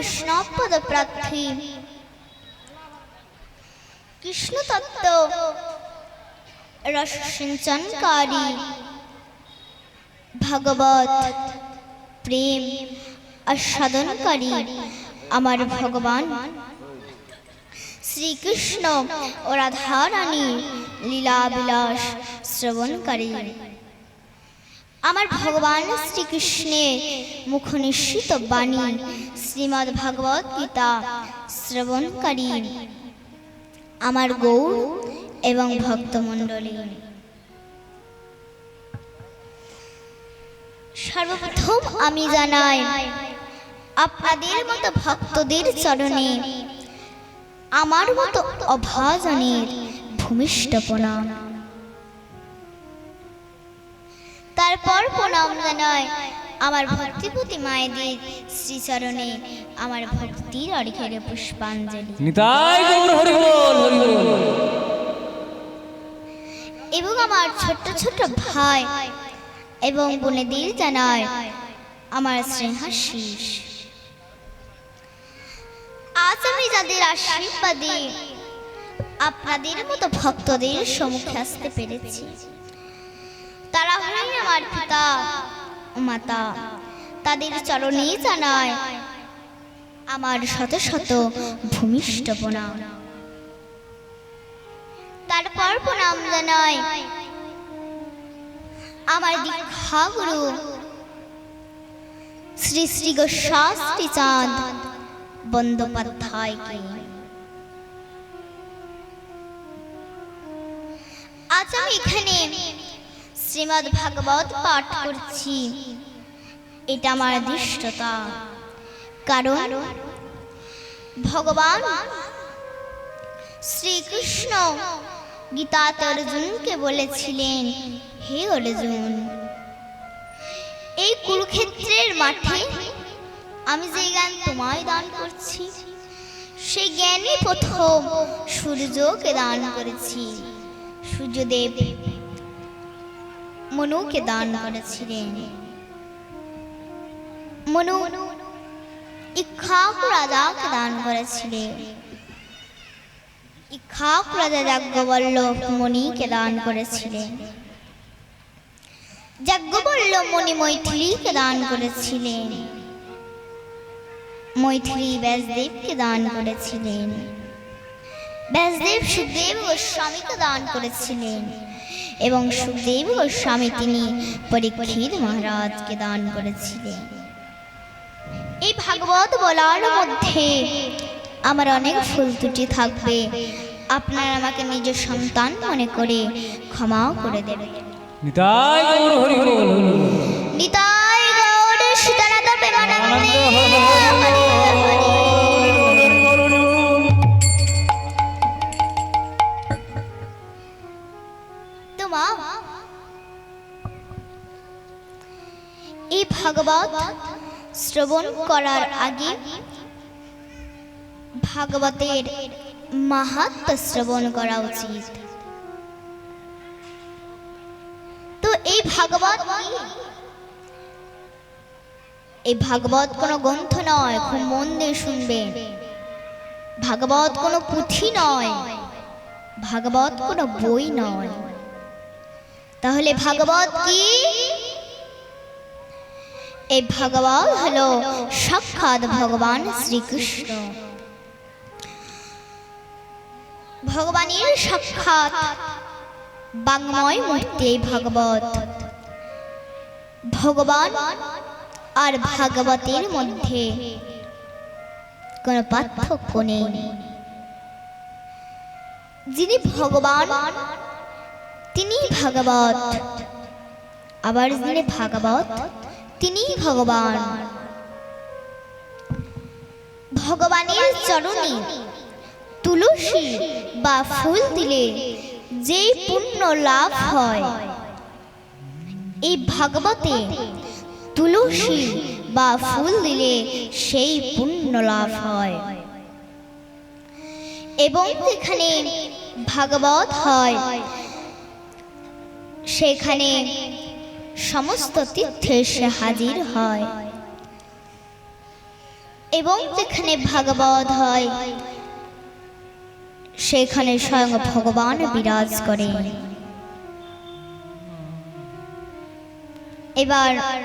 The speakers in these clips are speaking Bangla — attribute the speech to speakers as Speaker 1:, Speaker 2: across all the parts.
Speaker 1: বৈষ্ণব প্রার্থী কৃষ্ণ তত্ত্ব রস সিঞ্চনকারী ভগবত প্রেম আস্বাদনকারী আমার ভগবান। শ্রীকৃষ্ণ ও রাধারানী লীলা বিলাস শ্রবণকারী। আমার ভগবান শ্রীকৃষ্ণের মুখ নিঃসৃত বাণী শ্রীমদ্ ভাগবত গীতা শ্রবণকারী, আমার গৌর এবং ভক্তমণ্ডলী। সর্বপ্রথম আমি জানাই, আপনাদের মতো ভক্তদের চরণে আমার মতো অভাজনের ভূমিষ্ঠ প্রণাম তারপর প্রণাম জানাই আমার ভক্তিপতি মায়েদের শ্রীচরণে আমার ভক্তির অর্ঘের পুষ্পাঞ্জলি।
Speaker 2: নিতাই গৌর হরি বল
Speaker 1: এবং আমার ছোট্ট ছোট্ট ভাই এবং বোনেদের জানায় আমার স্নেহাশিস আজ আমি যাদের আশীর্বাদে আপনাদের মতো ভক্তদের সম্মুখে আসতে পেরেছি। তারা আমার পিতা, মাতা, তাদের চরণে জানায়, আমার শত শত ভূমিষ্ঠ প্রণাম তারপর প্রণাম জানাই আমার দীক্ষা গুরু শ্রী শ্রী গোস্বাস্তি চাঁদ বন্দ্যোপাধ্যায়কে। আজ আমি এখানে শ্রীমদ ভাগবত পাঠ করছি। এটা আমার দৃষ্টতা। কারণ ভগবান শ্রীকৃষ্ণ গীতাতে অর্জুনকে বলেছিলেন, হে অর্জুন, এই কুরুক্ষেত্রের মাঠে আমি যে জ্ঞান তোমায় দান করছি, সেই জ্ঞানই প্রথম সূর্যকে দান করেছি। সূর্যদেব মনুকে দান করেছিলেন। মনু ইক্ষাকু রাজাকে দান করেছিলেন। ইক্ষাক রাজা যাজ্ঞবল্ল মণিকে দান করেছিলেন। যাজ্ঞবল্ল মণি মৈথিলীকে দান করেছিলেন। মৈথিলী ব্যাসদেবকে দান করেছিলেন। ব্যাসদেব সুখদেব গোস্বামীকে দান করেছিলেন। এবং সুখদেব গোস্বামী তিনি পরীক্ষিত মহারাজকে দান করেছিলেন। এই ভাগবত বলার মধ্যে আমার অনেক ফুল ত্রুটি থাকবে। আপনারা আমাকে নিজ সন্তান মনে করে ক্ষমাও করে দেবেন।
Speaker 2: নিতাই গৌর হরি বল।
Speaker 1: নিতাই গৌর সীতানাথ প্রেমানন্দে। এই ভাগবত শ্রবণ করার আগে ভাগবতের মাহাত্ম শ্রবণ করা উচিত। তো এই ভাগবত এই ভাগবত কোনো গ্রন্থ নয়, খুব মন দিয়ে শুনবেন ভাগবত কোনো পুঁথি নয়, ভাগবত কোনো বই নয়। তাহলে ভাগবত কি? এই ভাগবত হল সাক্ষাৎ ভগবান শ্রীকৃষ্ণ। ভগবানের সাক্ষাৎ বাংময় মূর্তি এই ভাগবত। ভগবান আর ভাগবতের মধ্যে কোনো পার্থক্য নেই। যিনি ভগবান তিনি ভাগবত। আবার যিনি ভাগবত তিনি ভগবান। ভগবানের চরণে তুলসী বা ফুল দিলে যে পুণ্য লাভ হয়, এই ভাগবতে তুলসী বা ফুল দিলে সেই পুণ্য লাভ হয়। এবং যেখানে ভাগবত হয়, সেখানে সমস্ত তীর্থে সে হাজির হয়। এবং যেখানে ভাগবত হয়, সেখানে স্বয়ং ভগবান বিরাজ করে। এবার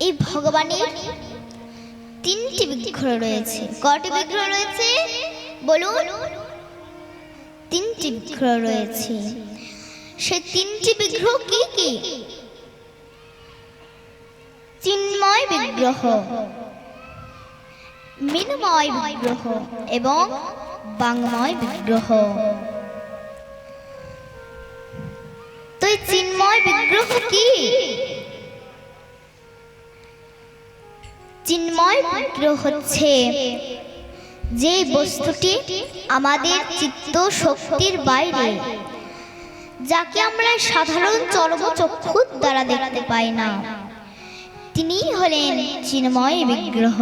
Speaker 1: এই ভগবানের তিনটি বিগ্রহ রয়েছে। কটি বিগ্রহ রয়েছে? বলুন। তিনটি বিগ্রহ রয়েছে। সে তিনটি বিগ্রহ কি কি? চিন্ময় বিগ্রহ, মিনময় বিগ্রহ এবং বাংময় বিগ্রহ। তো চিন্ময় বিগ্রহ কি? চিন্ময় বিগ্রহ হচ্ছে যে বস্তুটি আমাদের চিত্ত শক্তির বাইরে যাকে আমরা সাধারণ চর্মচক্ষুর দ্বারা দেখতে পাই না। তিনি হলেন চিন্ময় বিগ্রহ।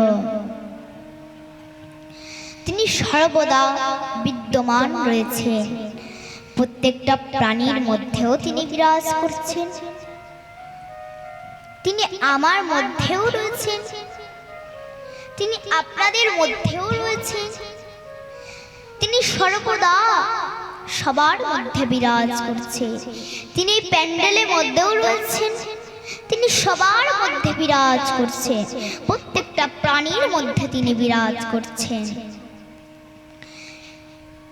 Speaker 1: তিনি সর্বদা বিদ্যমান রয়েছেন প্রত্যেকটা প্রাণীর মধ্যেও তিনি বিরাজ করছেন। তিনি আমার মধ্যেও রয়েছেন। তিনি আপনাদের মধ্যেও রয়েছেন। তিনি সর্বদা সবার মধ্যে বিরাজ করছে। তিনি প্যান্ডেলের মধ্যেও রয়েছেন। তিনি সবার মধ্যে বিরাজ করছেন প্রত্যেকটা প্রাণীর মধ্যে তিনি বিরাজ করছেন।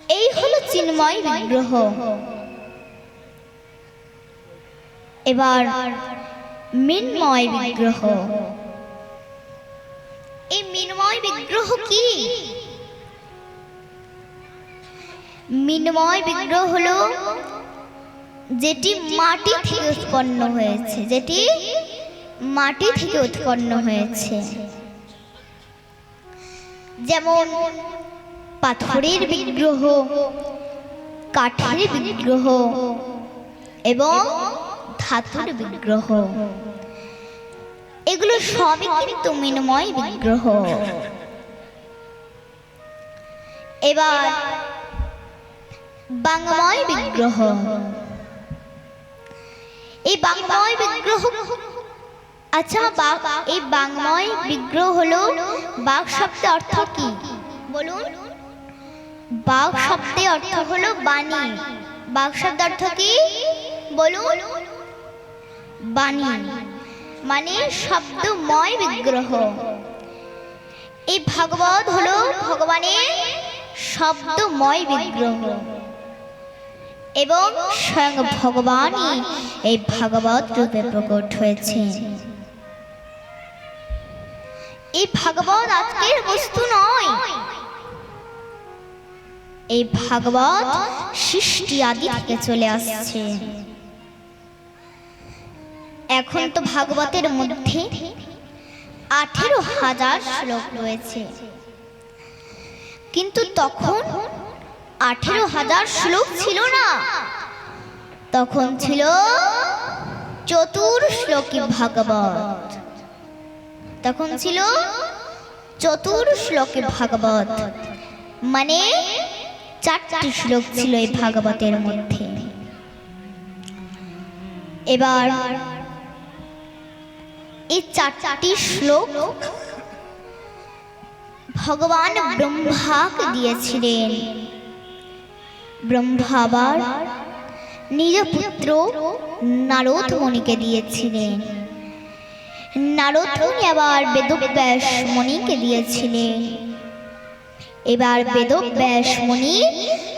Speaker 1: এই হলো চিন্ময় বিগ্রহ। এবার মিনময় বিগ্রহ। এই মিনময় বিগ্রহ কি? মিনময় বিগ্রহ হলো যেটি মাটি থেকে উৎপন্ন হয়েছে, যেটি মাটি থেকে উৎপন্ন হয়েছে। যেমন পাথরের বিগ্রহ, কাঠের বিগ্রহ এবং ধাতুর বিগ্রহ। এগুলো সবই কিন্তু মিনময় বিগ্রহ। এবার বাংময় বিগ্রহ। এই বাংময় বিগ্রহ আচ্ছা এই বাংময় বিগ্রহ হলো বাঘ শব্দের অর্থ কি? বলুন। বাঘ শব্দের অর্থ হলো বাণী। বাঘ শব্দের অর্থ কি? বলুন। বাণী। মানে শব্দময় বিগ্রহ। এই ভাগবত হলো ভগবানের শব্দময় বিগ্রহ। এবং স্বয়ং ভগবানই এই ভাগবত রূপে প্রকট হয়েছে এই ভাগবত আজকের বস্তু নয়। এই ভাগবত সৃষ্টি আদি থেকে চলে আসছে। এখন তো ভাগবতের মধ্যে আঠেরো হাজার শ্লোক রয়েছে। কিন্তু তখন আঠেরো হাজার শ্লোক ছিল না। তখন ছিল চতুর শ্লোকী ভাগবত। তখন ছিল চতুর শ্লোকে ভাগবত। মানে চারটি শ্লোক ছিল এই ভাগবতের মধ্যে। এবার এই চারটি শ্লোক ভগবান ব্রহ্মাকে দিয়েছিলেন। ব্রহ্মা আবার নিজ পুত্র নারদ মুনিকে দিয়েছিলেন। নারদ মুনি আবার বেদব্যাস মুনিকে দিয়েছিলেন। এবার বেদব্যাস মুনি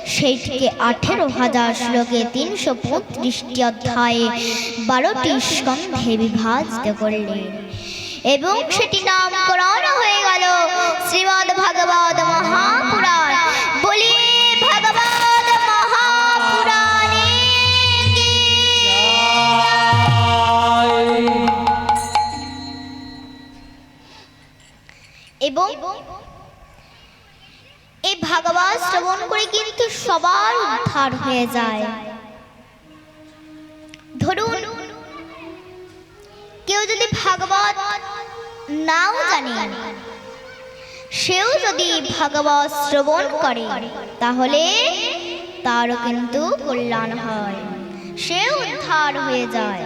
Speaker 1: সেইটিকে আঠেরো হাজার শ্লোকে তিনশো পঁয়ত্রিশটি অধ্যায়ে বারোটি স্কন্ধে বিভাজিত করলেন। এবং সেটি নামকরণ হয়ে গেল। শ্রীমদ ভাগবত ভাগবত শ্রবণ করে কিন্তু সবার উদ্ধার হয়ে যায়। ধরুন, কেউ যদি ভাগবত নাও জানে, সেও যদি ভাগবত শ্রবণ করে, তাহলে তারও কিন্তু কল্যাণ হয়, সেও উদ্ধার হয়ে যায়।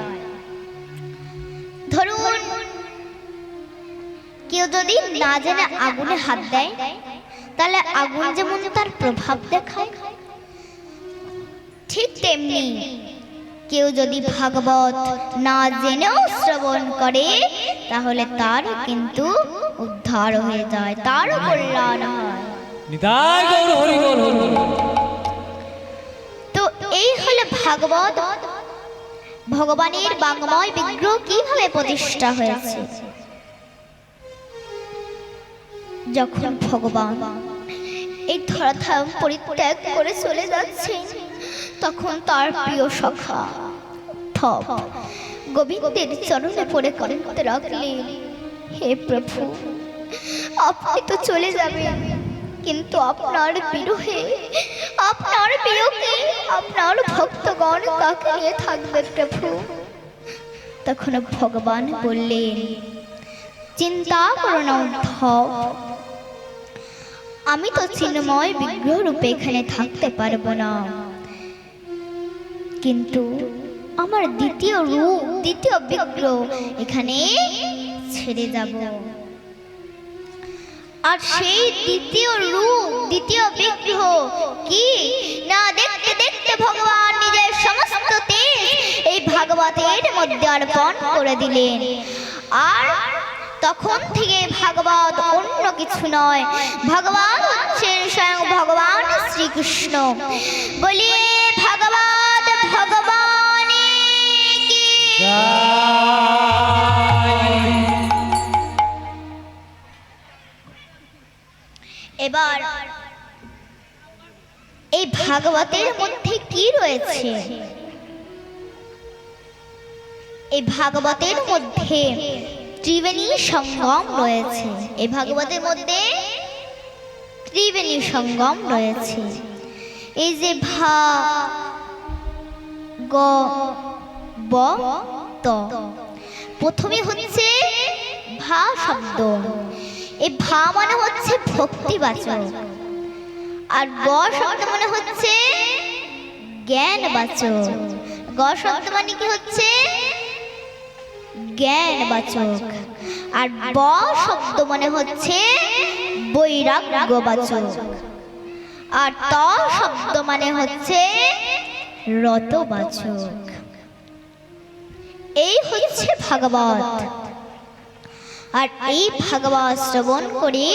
Speaker 1: ধরুন, কেউ যদি না জেনে আগুনে হাত দেয় তাহলে আগুন যেমন তার প্রভাব দেখায় ঠিক তেমনি কেউ যদি ভাগবত না জেনেও শ্রবণ করে তাহলে তারও কিন্তু উদ্ধার হয়ে যায় তারও কল্যাণ হয়। তো এই হলো ভাগবত। ভগবানের বাংময় বিগ্রহ কীভাবে প্রতিষ্ঠা হয়েছে? যখন ভগবান এই ধরাধাম পরিত্যাগ করে চলে যাচ্ছে তখন তার প্রিয় সখা থপ গোবিন্দের চরণে পড়ে করতে রাখলেন, হে প্রভু, আপনি তো চলে যাবেন, কিন্তু আপনার বিরহে, আপনার বিয়োগে আপনার ভক্তগণ কাকে নিয়ে থাকবে প্রভু? তখন ভগবান বললেন, চিন্তা করো না আমি তো চিন্ময় বিগ্রহ রূপে এখানে থাকতে পারব না। কিন্তু আমার দ্বিতীয় রূপ, দ্বিতীয় বিগ্রহ এখানে ছেড়ে যাব। আর সেই দ্বিতীয় রূপ, দ্বিতীয় বিগ্রহ কি? না, দেখতে দেখতে ভগবান নিজের সমস্ত তেজ এই ভাগবতের মধ্যে অর্পণ করে দিলেন। আর তখন থেকে ভাগবত অন্য কিছু নয়। ভগবান হচ্ছেন স্বয়ং ভগবান শ্রীকৃষ্ণ। বলিয়ে ভাগবত ভগবান এবার, এই ভাগবতের মধ্যে কি রয়েছে? এই ভাগবতের মধ্যে ত্রিবেণী সঙ্গম রয়েছে। এই ভাগবতের মধ্যে ত্রিবেণী সঙ্গম রয়েছে। এই যে ভা, গ, ব, ত। প্রথমে হচ্ছে ভা শব্দ। এই ভা মানে হচ্ছে ভক্তিবাচক। আর গ শব্দ মানে হচ্ছে জ্ঞানবাচক। গ শব্দ মানে কি হচ্ছে? জ্ঞানবাচক আর ব শব্দ মানে হচ্ছে বৈরাগ্যবাচক। আর ত শব্দ মানে হচ্ছে রতবাচক। এই হচ্ছে ভাগবত। আর এই ভাগবত শ্রবণ করে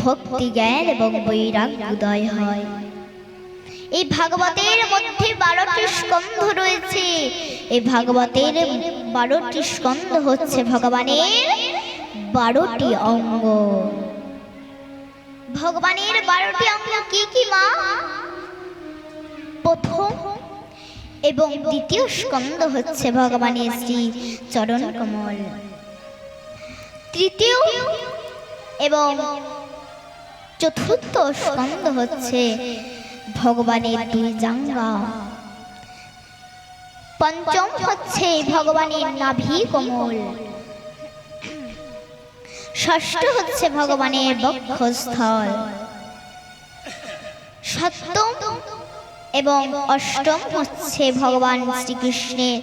Speaker 1: ভক্তি জ্ঞান এবং বৈরাগ্য উদয় হয়। এই ভাগবতের মধ্যে বারোটি স্কন্ধ রয়েছে। এই ভাগবতের বারোটি স্কন্ধ হচ্ছে ভগবানের বারোটি অঙ্গ। ভগবানের বারোটি অঙ্গ কি কি, মা? প্রথম এবং দ্বিতীয় স্কন্ধ হচ্ছে ভগবানের শ্রী চরণ কমল তৃতীয় এবং চতুর্থ স্কন্ধ হচ্ছে ভগবানের দুই জাঙ্গা। পঞ্চম হচ্ছে ভগবানের নাভি কোমল। ষষ্ঠ হচ্ছে ভগবানের বক্ষস্থল। সপ্তম এবং অষ্টম হচ্ছে ভগবান শ্রীকৃষ্ণের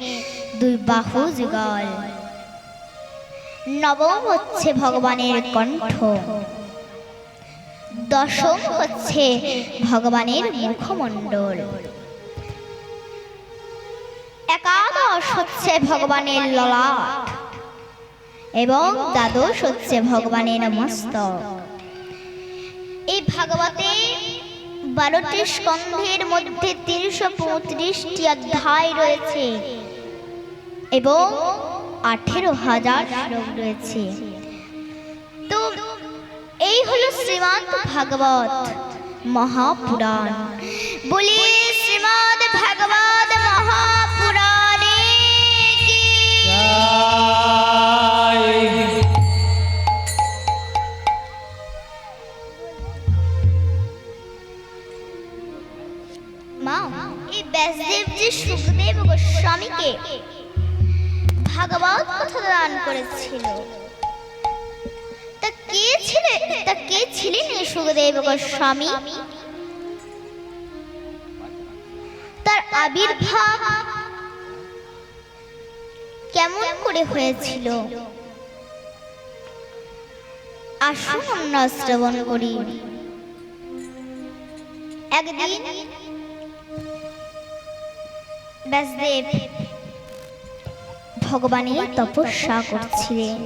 Speaker 1: দুই বাহু যুগল। নবম হচ্ছে ভগবানের কণ্ঠ। দশম হচ্ছে ভগবানের মুখমণ্ডল। একাদশ হচ্ছে ভগবানের ললাট এবং দ্বাদশ হচ্ছে ভগবানের মস্তক এই ভাগবতে বারোটি স্কন্ধের মধ্যে তিনশো পঁয়ত্রিশটি অধ্যায় রয়েছে এবং আঠেরো হাজার শ্লোক রয়েছে। এই হলো শ্রীমন্ত ভাগবত মহাপুরাণ। বলি শ্রীমদ ভাগবত গোস্বামী তার আবির্ভাব কেমন করে হয়েছিল? আসুন আমরা শ্রবণ করি। একদিন ব্যাসদেব ভগবানের তপস্যা করছিলেন।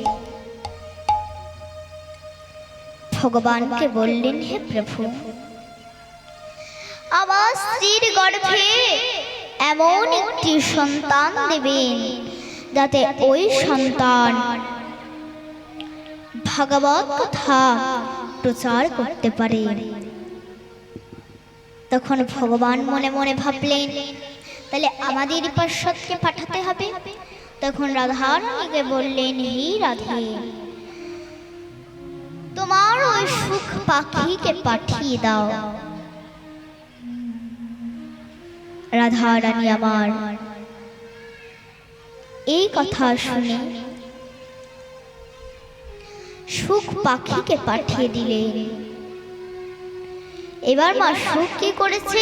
Speaker 1: ভগবানকে বললেন, হে প্রভু, আমার স্ত্রীর গর্ভে এমন একটি সন্তান দেবেন যাতে ওই সন্তান ভাগবত কথা প্রচার করতে পারে। তখন ভগবান মনে মনে ভাবলেন, তাহলে আমাদের পার্শ্বদকে পাঠাতে হবে? তখন রাধারানীকে বললেন, হে রাধে তোমার ওই সুখ পাখিকে পাঠিয়ে দাও। রাধা রানী আমার, এই কথা শুনে সুখ পাখিকে পাঠিয়ে দিলে। এবার মা সুখ কি করেছে?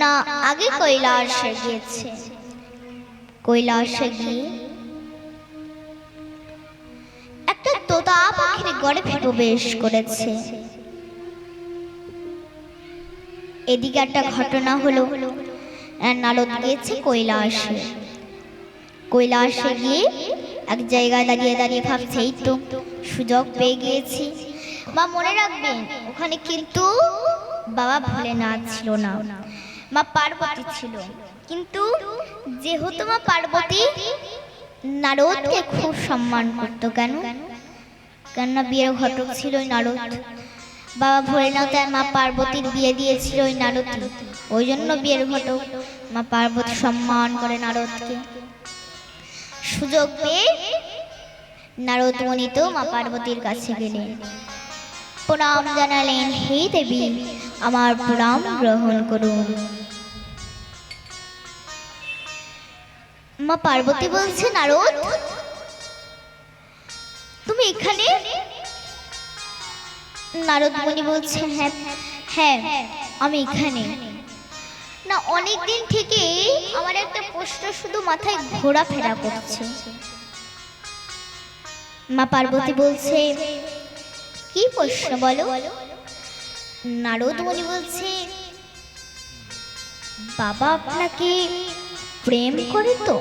Speaker 1: না, আগে কৈলাসে গিয়েছে। কৈলাসে গিয়ে গর্ভে প্রবেশ করেছে। এদিকে একটা ঘটনা হলো নারদ গিয়েছে কৈলাসে। কৈলাসে গিয়ে এক জায়গায় দাঁড়িয়ে দাঁড়িয়ে ভাবছে, এই তো সুযোগ পেয়ে গিয়েছি। মা, মনে রাখবেন ওখানে কিন্তু বাবা ভোলেনাথ ছিল না। মা, পার্বতী ছিল। কিন্তু যেহেতু মা পার্বতী, নারদকে খুব সম্মান করতো কেন? কেননা বিয়ের ঘটক ছিল নারদ। বাবা ভোলেনাথ আর মা পার্বতীর বিয়ে দিয়েছিল ওই নারদ ওই জন্য বিয়ের ঘটক। মা পার্বতী সম্মান করে নারদকে। সুযোগ পেয়ে নারদ মুনি তো মা পার্বতীর কাছে গেলেন। প্রণাম জানালেন, হে দেবী, আমার প্রণাম গ্রহণ করুন। মা পার্বতী বলছে, নারদ তুমি এখানে? নারদ মুনি বলছে হ্যাঁ হ্যাঁ আমি এখানে। না অনেক দিন থেকে আমার একটা প্রশ্ন শুধু মাথায় ঘোরাফেরা করছে। মা পার্বতী বলছে, কি প্রশ্ন বলো? নারদ মুনি বলছে, বাবা আপনাকে প্রেম করে তো?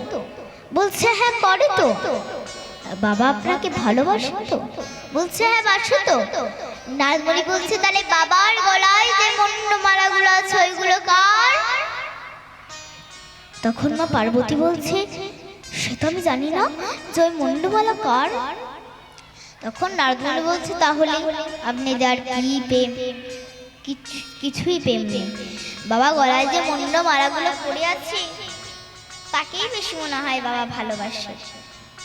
Speaker 1: বলছে হ্যাঁ করে তো। বাবা আপনাকে ভালোবাসে তো বলছে হ্যাঁ বাসে তো নারদমণি বলছে, তাহলে বাবার গলায় যে মালাগুলো আছে, ওইগুলো কার? তখন মা পার্বতী বলছে, সে তো আমি জানি না যে ওই মন্ডমালা কার? তখন নারদমণি বলছে, তাহলে আপনি যার কি প্রেম? কিছু- কিছুই প্রেম নেই। বাবা গলায় যে মন্ড মালাগুলো পড়ে আছে, তাকেই বেশি মনে হয় বাবা ভালোবাসে।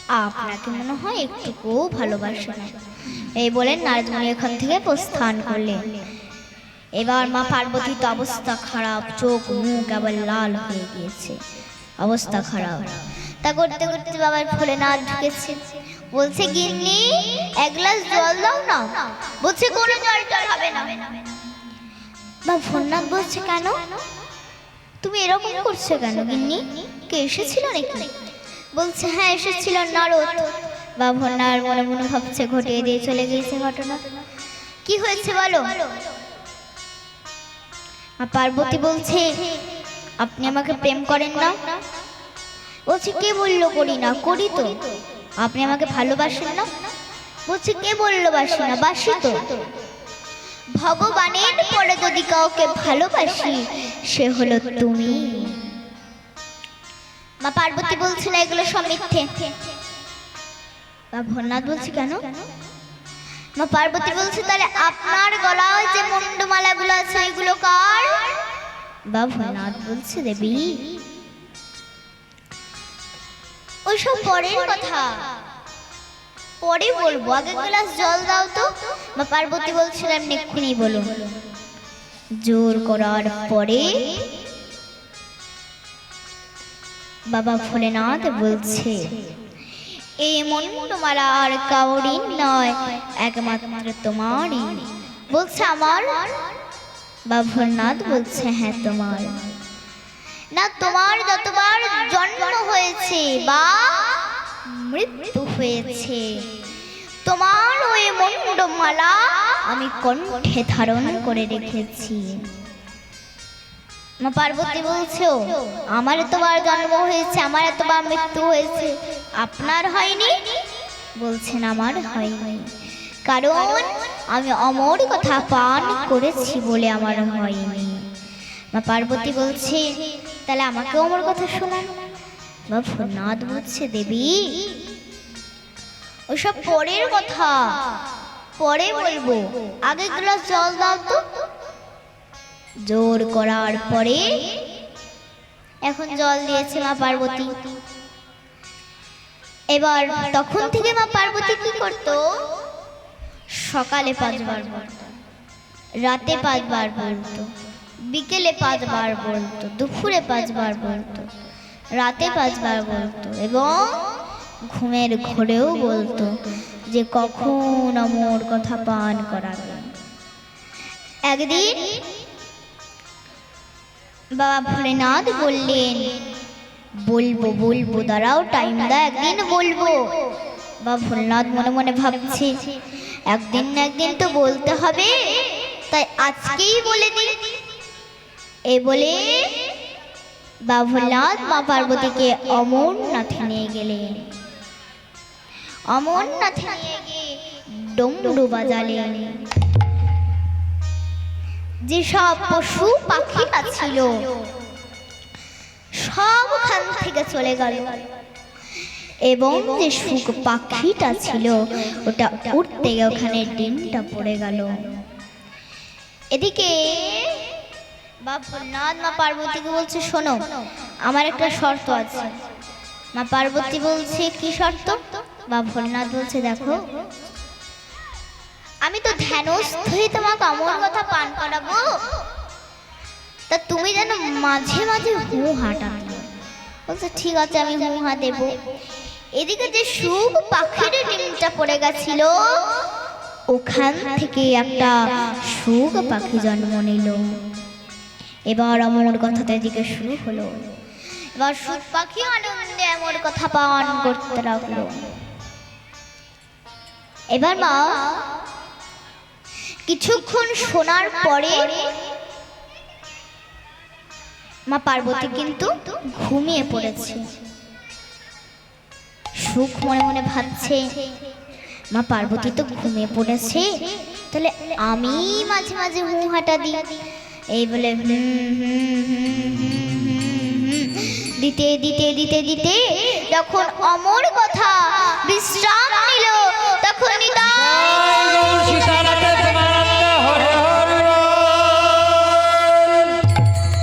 Speaker 1: আপনাকে মনে হয় একটুকুও ভালোবাসে না। এই বলে নারদমণি এখান থেকে প্রস্থান করলেন। এবার মা পার্বতীর তো অবস্থা খারাপ, চোখ মুখ আবার লাল হয়ে গিয়েছে। অবস্থা খারাপ। তা করতে করতে বাবার ফলে না ঢুকেছে। বলছে, গিন্নি, এক গ্লাস জল দাও না। বলছে, কোনো জল হবে না। বা ভন্নাথ বলছে, কেন? তুমি এরকম করছ কেন গিন্নি? কে এসেছিল নাকি? বলছে হ্যাঁ এসেছিল নারদ। বা ভন্নার মনে মনে ভাবছে, ঘটিয়ে দিয়ে চলে গিয়েছে ঘটনা। কি হয়েছে বলো? পার্বতী বলছে, আপনি আমাকে প্রেম করেন না? বলছে, কে বলল করি না? করি তো। আপনি আমাকে ভালোবাসেন না? বলছে, কে বলল বাসি না? বাসি তো। ভগবানের পরে যদি কাউকে ভালোবাসি, সে হলো তুমি। মা পার্বতী বলছে না এগুলো সব মিথ্যে। বা ভোলনাথ বলছে কেন? মা পার্বতী বলছে, তাহলে আপনার গলায় যে মুন্ডমালাগুলো আছে এগুলো কার? বা ভোলনাথ বলছে, দেবী, ওইসব পরের কথা। পরে বলব আগে গ্লাস জল দাও তো। মা পার্বতী বলছিলাম এক্ষুনি বলো জোর করার পরে বাবা ভোলেনাথ বলছে, এই মন্ডমালা আর কাউরি নয়, একমাত্র তোমারই। বলছে, আমার? বা ভোলনাথ বলছে হ্যাঁ তোমার। না, তোমার যতবার জন্ম হয়েছে বা মৃত্যু হয়েছে, তোমার ওই মুন্ডমালা আমি কণ্ঠে ধারণ করে রেখেছি। মা পার্বতী বলছো আমার এতবার জন্ম হয়েছে, আমার এতবার মৃত্যু হয়েছে, আপনার হয়নি? বলছেন আমার হয়নি। কারণ আমি অমর কথা পান করেছি বলে আমার হয়নি। মা পার্বতী বলছে, তাহলে আমাকে অমর কথা শোনান। বা ভূতনাথ বলছে, দেবী, ওসব পরের কথা, পরে বলব। আগে গ্লাস জল দাও তো। জোর করার পরে এখন জল দিয়েছে মা পার্বতী। এবার তখন থেকে মা পার্বতী কি করত? সকালে পাঁচবার বলতো, রাতে পাঁচবার বলতো, বিকেলে পাঁচবার বলতো, দুপুরে পাঁচবার বলতো, রাতে পাঁচবার বলতো এবং ঘুমের ঘোরেও বলতো যে কখন আমার কথা পান করাবে। একদিন বাবা ভোলেনাথ বললেন, বলব বলব, দাঁড়াও টাইম দা, একদিন বলব। বা ভোলেনাথ মনে মনে ভাবছে, একদিন না একদিন তো বলতে হবে, তাই আজকেই বলে দিই। এ বলে বা ভোলেনাথ মা পার্বতীকে অমরনাথে নিয়ে গেলেন। অমরনাথে নিয়ে গিয়ে ডমরু বাজালেন। যেসব পশু পাখিরা ছিল সবখান থেকে চলে গেল। এবং যে সুখ পাখিটা ছিল, ওটা উঠতে গিয়ে ওখানে ডিমটা পড়ে গেল। এদিকে বাপনাথ মা পার্বতীকে বলছে, শোনো, আমার একটা শর্ত আছে। মা পার্বতী বলছে, কি শর্ত? বা ভোলনাথ বলছে, দেখো আমি তো ধ্যানস্থই তোমাকে অমর কথা পান করাবো। তা তুমি যেন মাঝে মাঝে হু হাঁটা। বলছে, ঠিক আছে, আমি হু হা দেব। এদিকে যে সুখ পাখির ডিমটা পড়ে গেছিল, ওখান থেকে একটা সুখ পাখি জন্ম নিল। এবার আমার কথা তো এদিকে শুরু হলো। এবার সুখ পাখি আনন্দে আমার কথা পান করতে লাগল। এবার মা কিছুক্ষণ শোনার পরে মা পার্বতী কিন্তু ঘুমিয়ে পড়েছে। সুখ মনে মনে ভাবছে, মা পার্বতী তো ঘুমিয়ে পড়েছে, তাহলে আমি মাঝে মাঝে হুঁ হাঁটা দিই। এই বলে দিতে দিতে দিতে দিতে যখন অমর কথা বিশ্রাম নিল, তখন নিতাই